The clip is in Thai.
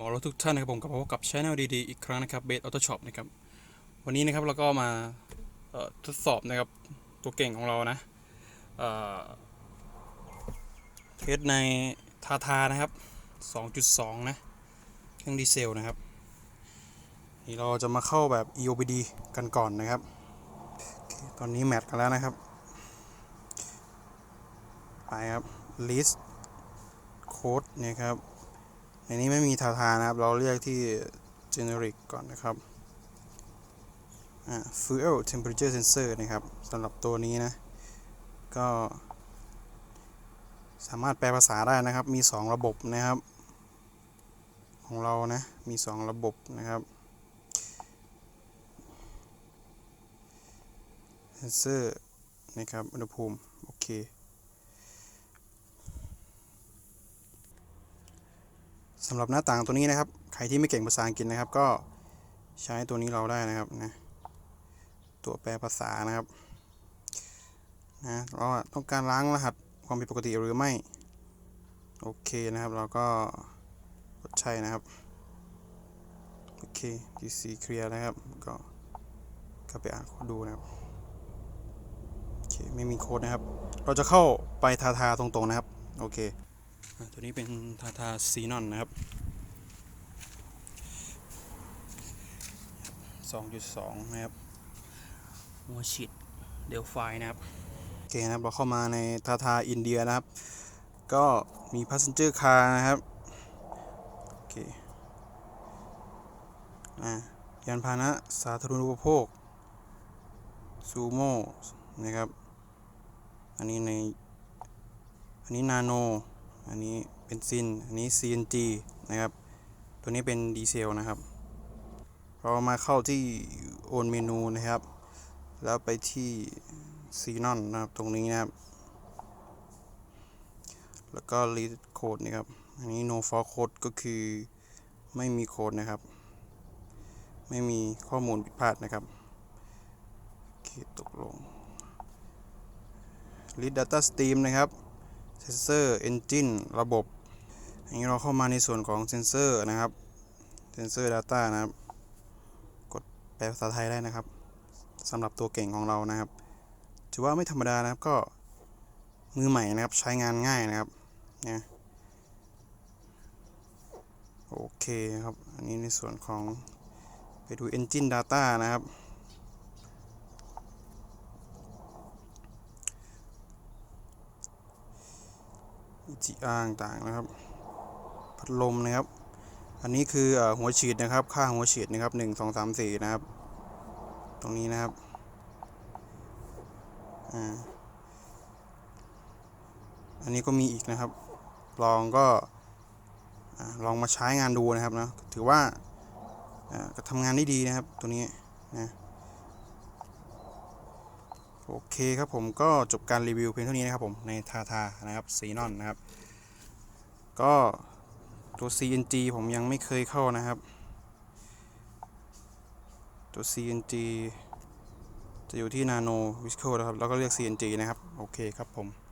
หมอรถทุกท่านนะครับผมกับพบกับช anel ดีๆอีกครั้งนะครับเบสออโต้ช็อปนะครับวันนี้นะครับเราก็มาทดสอบนะครับตัวเก่งของเรานะเเทสในทาทานะครับ 2.2 นะเครื่องดีเซลนะครับนี่เราจะมาเข้าแบบ EOBD กันก่อนนะครับ ตอนนี้แมทกันแล้วนะครับ ไปครับ list code เนี่ยครับ ในนี้ไม่มีทาทานะครับ เราเรียกที่ generic ก่อนนะครับอ่า fuel temperature sensor นะครับสำหรับตัวนี้นะ ก็ สามารถแปลภาษาได้นะครับ มี 2 ระบบนะครับ ของเรานะ มี 2 ระบบนะครับ sensor นะครับอุณหภูมิ โอเค สำหรับหน้าต่างตัวนี้นะครับ ใครที่ไม่เก่งภาษาอังกฤษนะครับ ก็ใช้ตัวนี้เราได้นะครับนะตัวแปลภาษานะครับนะเราต้องการล้างรหัสความผิดปกติหรือไม่ โอเคนะครับ เราก็กดใช่นะครับ โอเค DC clear นะครับ ก็ก็ไปอ่านโค้ดดูนะครับ โอเค ไม่มีโค้ดนะครับ เราจะเข้าไปทาทาตรงๆนะครับ โอเค ตัวนี้เป็นทาทาซีนอนนะครับ 2.2 นะครับหัวฉีดเดลไฟนะครับ โอเคนะครับ เราเข้ามาในทาทาอินเดียนะครับ ก็มี passenger car นะครับ โอเคอ่ายานพาหนะสาธารณูปโภค ซูโม่นะครับ อันนี้ใน อันนี้นาโน อันนี้เบนซิน อันนี้ CNG นะครับ ตัวนี้เป็นดีเซลนะครับ เรามาเข้าที่โอนเมนูนะครับ แล้วไปที่ซีนอนนะครับ ตรงนี้นะครับ แล้วก็ read code นะครับ อันนี้ no for code ก็คือไม่มีโคดนะครับ ไม่มีข้อมูลผิดพลาดนะครับโอเคตกลง read data stream นะครับ เซนเซอร์ Engine ระบบอันนี้เราเข้ามาในส่วนของเซนเซอร์นะครับเซนเซอร์ Data นะครับ กดแปลภาษาไทยได้นะครับสำหรับตัวเก่งของเรานะครับ ถือว่าไม่ธรรมดานะครับก็มือใหม่นะครับใช้งานง่ายนะครับเนี่ยโอเคครับ อันนี้ในส่วนของไปดู Engine Data นะครับ EGR ต่างๆนะครับ พัดลมนะครับ อันนี้คืออหัวฉีดนะครับ ค่าหัวฉีดนะครับหนึ่งสองสามสี่นะครับ ตรงนี้นะครับอ่าอันนี้ก็มีอีกนะครับ ลองก็ลองมาใช้งานดูนะครับนะถือว่าทำงานได้ดีนะครับตัวนี้นะ โอเคครับผมก็จบการรีวิวเพียงเท่านี้นะครับผมในทาทานะครับซีนอนนะครับ ก็ตัว CNG ผมยังไม่เคยเข้านะครับ ตัว CNG จะอยู่ที่นาโนวิสโคนะครับ แล้วก็เรียก CNG นะครับ โอเคครับผม